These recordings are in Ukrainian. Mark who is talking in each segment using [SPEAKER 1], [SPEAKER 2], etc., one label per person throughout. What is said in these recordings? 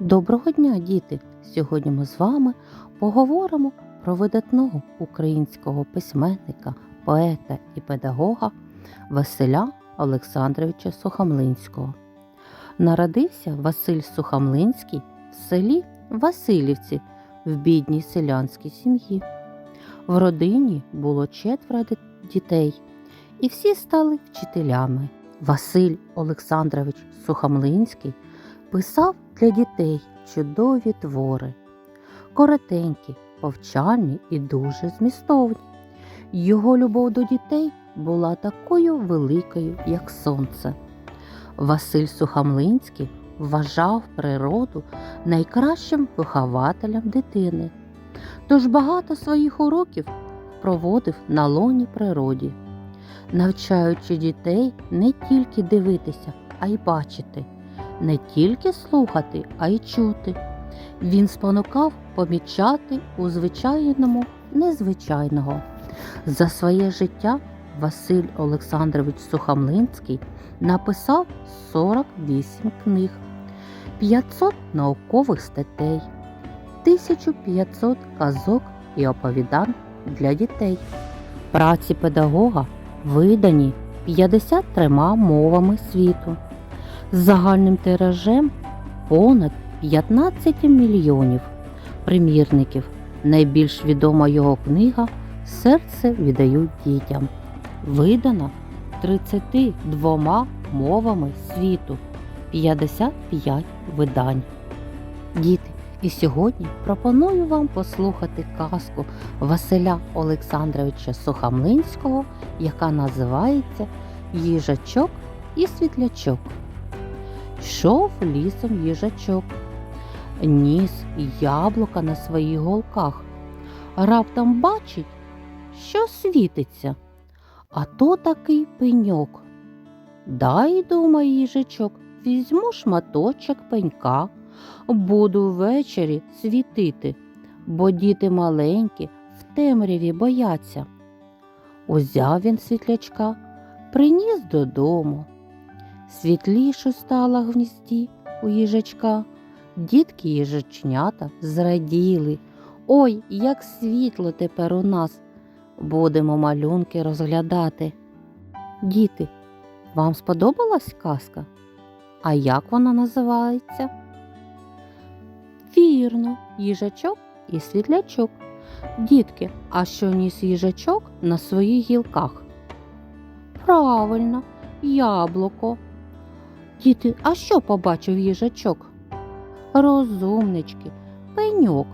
[SPEAKER 1] Доброго дня, діти! Сьогодні ми з вами поговоримо про видатного українського письменника, поета і педагога Василя Олександровича Сухомлинського. Народився Василь Сухомлинський в селі Васильівці в бідній селянській сім'ї. В родині було четверо дітей, і всі стали вчителями. Василь Олександрович Сухомлинський писав для дітей чудові твори, коротенькі, повчальні і дуже змістовні. Його любов до дітей була такою великою, як сонце. Василь Сухомлинський вважав природу найкращим вихователем дитини, тож багато своїх уроків проводив на лоні природі, навчаючи дітей не тільки дивитися, а й бачити не тільки слухати, а й чути. Він спонукав помічати у звичайному незвичайного. За своє життя Василь Олександрович Сухомлинський написав 48 книг, 500 наукових статей, 1500 казок і оповідань для дітей. Праці педагога видані 53 мовами світу з загальним тиражем понад 15 мільйонів примірників. Найбільш відома його книга Серце віддають дітям. Видана 32 мовами світу, 55 видань. Діти, і сьогодні пропоную вам послухати казку Василя Олександровича Сухомлинського, яка називається Їжачок і світлячок. Йшов лісом їжачок, ніс яблука на своїх голках. Раптом бачить, що світиться, а то такий пеньок. Дай, думає їжачок, візьму шматочок пенька, буду ввечері світити, бо діти маленькі в темряві бояться. Узяв він світлячка, приніс додому. Світліше стало в гнізді у їжачка. Дітки їжачнята зраділи. Ой, як світло тепер у нас. Будемо малюнки розглядати. Діти, вам сподобалась казка? А як вона називається? Вірно, їжачок і світлячок. Дітки, а що ніс їжачок на своїх гілках? Правильно, яблуко. Діти, а що побачив їжачок? Розумнички, пеньок.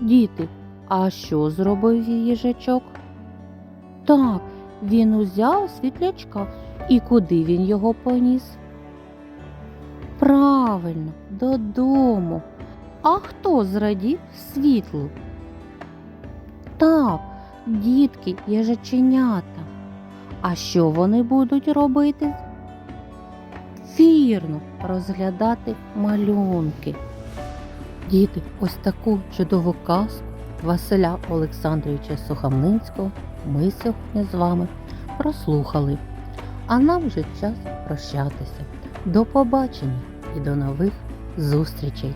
[SPEAKER 1] Діти, а що зробив їжачок? Так, він узяв світлячка. І куди він його поніс? Правильно, додому. А хто зрадів світлу? Так, дітки їжаченята. А що вони будуть робити? Вірно, розглядати малюнки. Діти, ось таку чудову казку Василя Олександровича Сухомлинського ми сьогодні з вами прослухали. А нам вже час прощатися. До побачення і до нових зустрічей!